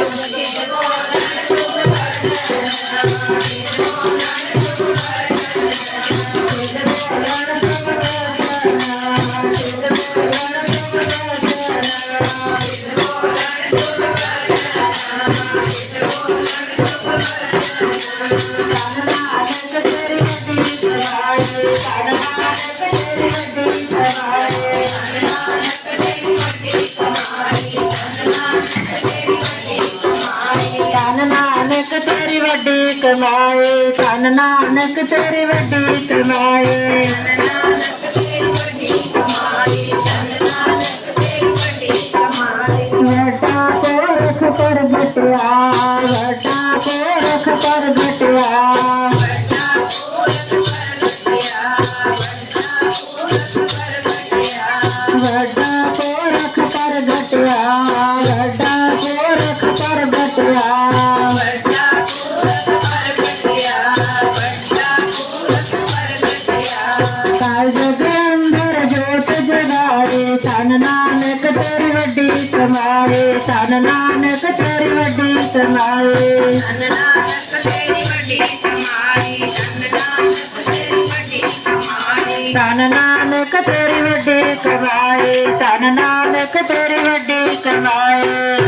I'm ਕਮਾਈ ਧੰਨ ਨਾਨਕ ਤੇਰੀ ਵੱਡੀ ਕਮਾਈ ਧੰਨ ਨਾਨਕ ਤੇਰੀ ਵੱਡੀ ਕਮਾਈ ਵਟਾ ਕੋ ਰਖ ਪਰ ਬਟਿਆ ਵਟਾ ਕੋ ਰਖ ਪਰ ਬਟਿਆ वॾा पोख पर घटिया काल सन नानक तेरी वड्डी कमाए सन नानक तेरी वड्डी कमाए सन नानक तेरी वड्डी कमाए सन नानक तेरी वड्डी सन नानक तेरी वड्डी कमाए सन नानक तेरी वड्डी कमाए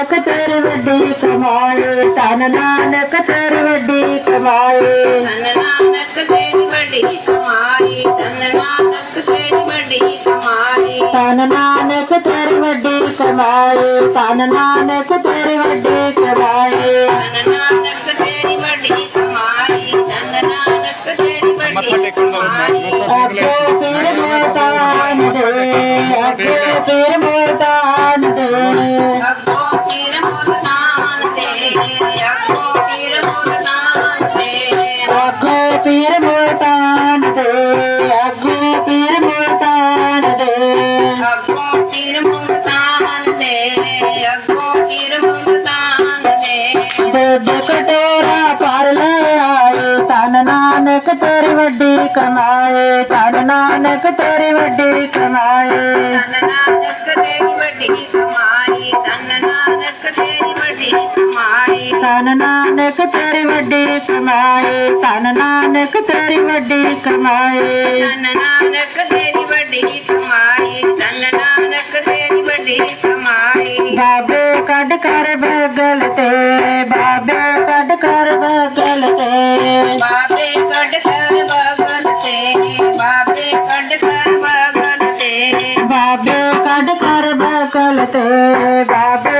नानक तेर वॾी कमाए तन नानक तेर वॾी कमाए तन नानक तेर वॾी कमाए तन नानक तेर वॾी कमाए तन नानक तेर वॾी कमाए तन नानक तेर वॾी कमाए तन नानक तेर वॾी कमाए तन नानक तेर वॾी कमाए ਵੱਡੀ ਕਮਾਏ ਧੰਨ ਨਾਨਕ ਤੇਰੀ ਵੱਡੀ ਕਮਾਏ। ਧੰਨ ਨਾਨਕ ਤੇਰੀ ਵੱਡੀ ਕਮਾਈ ਧੰਨ ਨਾਨਕ ਤੇਰੀ ਵੱਡੀ ਕਮਾਈ ਧੰਨ ਨਾਨਕ ਤੇਰੀ ਵੱਡੀ ਕਮਾਈ ਧੰਨ ਨਾਨਕ ਤੇਰੀ ਵੱਡੀ ਕਮਾਈ ਧੰਨ ਨਾਨਕ ਤੇਰੀ ਵੱਡੀ ਕਮਾਈ कर बगल बाबे कट कर बगल बाबे कट कर बगल बाबे कट कर बगल बाबे कट कर बगल बाबे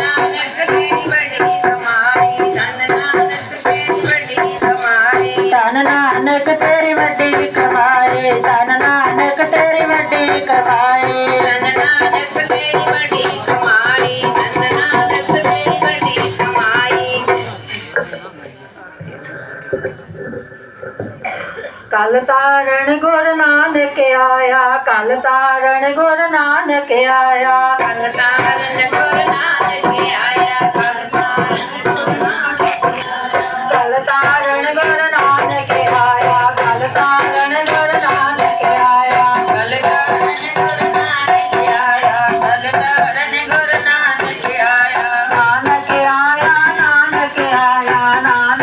नानक तेरी वड्डी कमाए धन नानक तेरी वड्डी कमाए। कमाई धन नानक तेरी वड्डी कमाई कल तारण गुरु नानक आया कल तारण गुरु नानक आया। कल तारण गुरु नानक आया कल तारण गुरु नानक